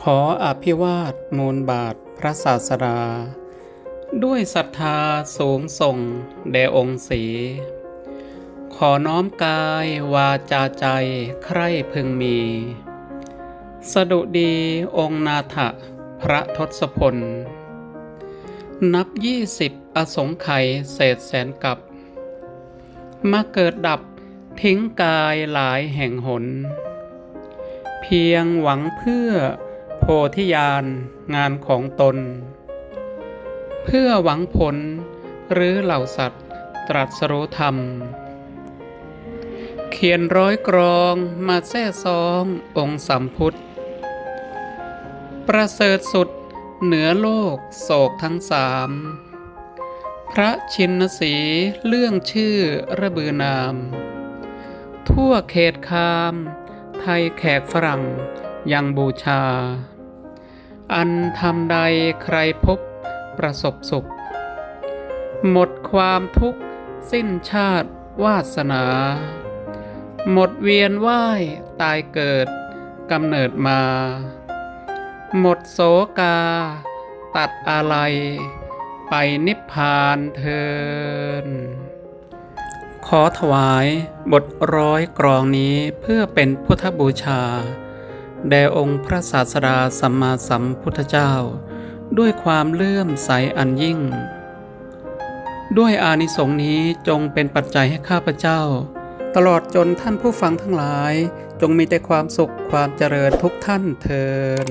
ขออภิวาทมูลบาทพระศาสดา ด้วยศรัทธาสูงส่งแด่องค์สีขอน้อมกายวาจาใจใคร่พึงมี สดุดีองค์นาถะพระทศพล นับยี่สิบอสงไขยเศษแสนกับ มาเกิดดับทิ้งกายหลายแห่งหน เพียงหวังเพื่อโพธิญาณงานของตน เพื่อหวังผลหรือเหล่าสัตว์ตรัสรู้ธรรม เขียนร้อยกรองมาแท้ซององค์สัมพุทธ ประเสริฐสุดเหนือโลกโศกทั้งสาม พระชินสีเรื่องชื่อระบือนาม ทั่วเขตคาม ไทยแขกฝรั่งยังบูชา อันทำใดใครพบประสบสุข หมดความทุกข์สิ้นชาติวาสนา หมดเวียนว่ายตายเกิดกำเนิดมา หมดโสกา ตัดอะไร ไปนิพพานเทิน ขอถวายบทร้อยกรองนี้เพื่อเป็นพุทธบูชา แด่องค์พระศาสดาสัมมาสัมพุทธเจ้า ด้วยความเลื่อมใสอันยิ่ง ด้วยอานิสงส์นี้จงเป็นปัจจัยให้ข้าพเจ้า ตลอดจนท่านผู้ฟังทั้งหลายจงมีแต่ความสุขความเจริญทุกท่านเทิน